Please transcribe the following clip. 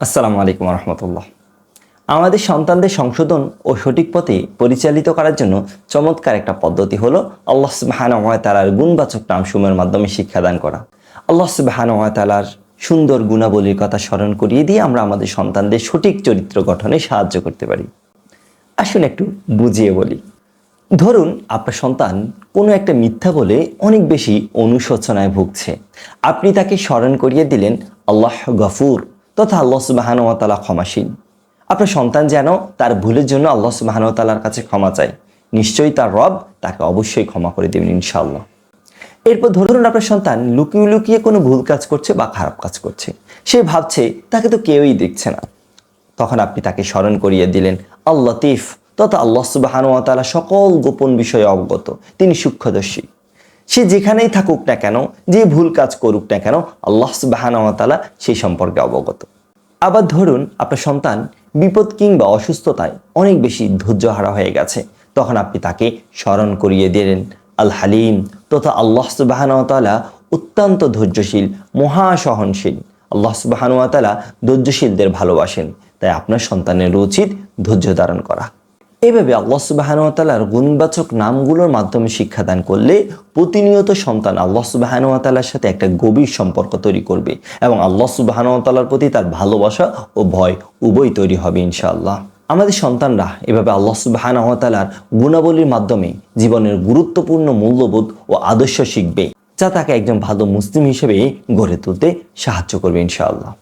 আসসালামু আলাইকুম রহমতুল্লাহ আমাদের সন্তানদের সংশোধন ও সঠিক পথে পরিচালিত করার জন্য চমৎকার একটা পদ্ধতি হলো আল্লাহ সুবাহান তালার গুণবাচক নামসমূহের মাধ্যমে শিক্ষাদান করা। আল্লাহ সুবাহান তালার সুন্দর গুণাবলীর কথা স্মরণ করিয়ে দিয়ে আমরা আমাদের সন্তানদের সঠিক চরিত্র গঠনে সাহায্য করতে পারি। আসুন একটু বুঝিয়ে বলি। ধরুন আপনার সন্তান কোনো একটা মিথ্যা বলে অনেক বেশি অনুশোচনায় ভুগছে। আপনি তাকে স্মরণ করিয়ে দিলেন, আল্লাহ গফুর। তথা আল্লাহ সুবাহানুয়াতালা ক্ষমাসীন। আপনার সন্তান যেন তার ভুলের জন্য আল্লাহ সুবাহানুতালার কাছে ক্ষমা চায়, নিশ্চয়ই তার রব তাকে অবশ্যই ক্ষমা করে দেবেন ইনশাআল্লাহ। এরপর ধরুন আপনার সন্তান লুকিয়ে লুকিয়ে কোনো ভুল কাজ করছে বা খারাপ কাজ করছে। সে ভাবছে, তাকে তো কেউই দেখছে না। তখন আপনি তাকে স্মরণ করিয়ে দিলেন আল্লাহ তিফ তথা আল্লাহ সুবাহানুয়াতালা সকল গোপন বিষয়ে অবগত। তিনি সূক্ষ্মদর্শী। সে যেখানেই থাকুক না কেন, যে ভুল কাজ করুক না কেন, আল্লাহ সুবাহানুয়াতালা সেই সম্পর্কে অবগত। আবার ধরুন, আপনার সন্তান বিপদ কিংবা অসুস্থতায় অনেক বেশি ধৈর্যহারা হয়ে গেছে। তখন আপনি তাকে স্মরণ করিয়ে দিলেন, আল হালিম, তথা আল্লাহ সুবাহানুয়াতালা অত্যন্ত ধৈর্যশীল মহাসহনশীল আল্লাহ সুবাহানুয়াতালা ধৈর্যশীলদের ভালোবাসেন। তাই আপনার সন্তানের উচিত ধৈর্য ধারণ করা। এভাবে আল্লাহ সুবাহানুয়াতালার গুণবাচক নামগুলোর মাধ্যমে শিক্ষাদান করলে প্রতিনিয়ত সন্তান আল্লাহ সুবাহানুয়াতালার সাথে একটা গভীর সম্পর্ক তৈরি করবে এবং আল্লাহ সুবাহানুয়াতালার প্রতি তার ভালোবাসা ও ভয় উভয় তৈরি হবে ইনশাআল্লাহ। আমাদের সন্তানরা এভাবে আল্লাহ সুবাহানুয়াতালার গুণাবলীর মাধ্যমে জীবনের গুরুত্বপূর্ণ মূল্যবোধ ও আদর্শ শিখবে, যা তাকে একজন ভালো মুসলিম হিসেবে গড়ে তুলতে সাহায্য করবে ইনশাআল্লাহ।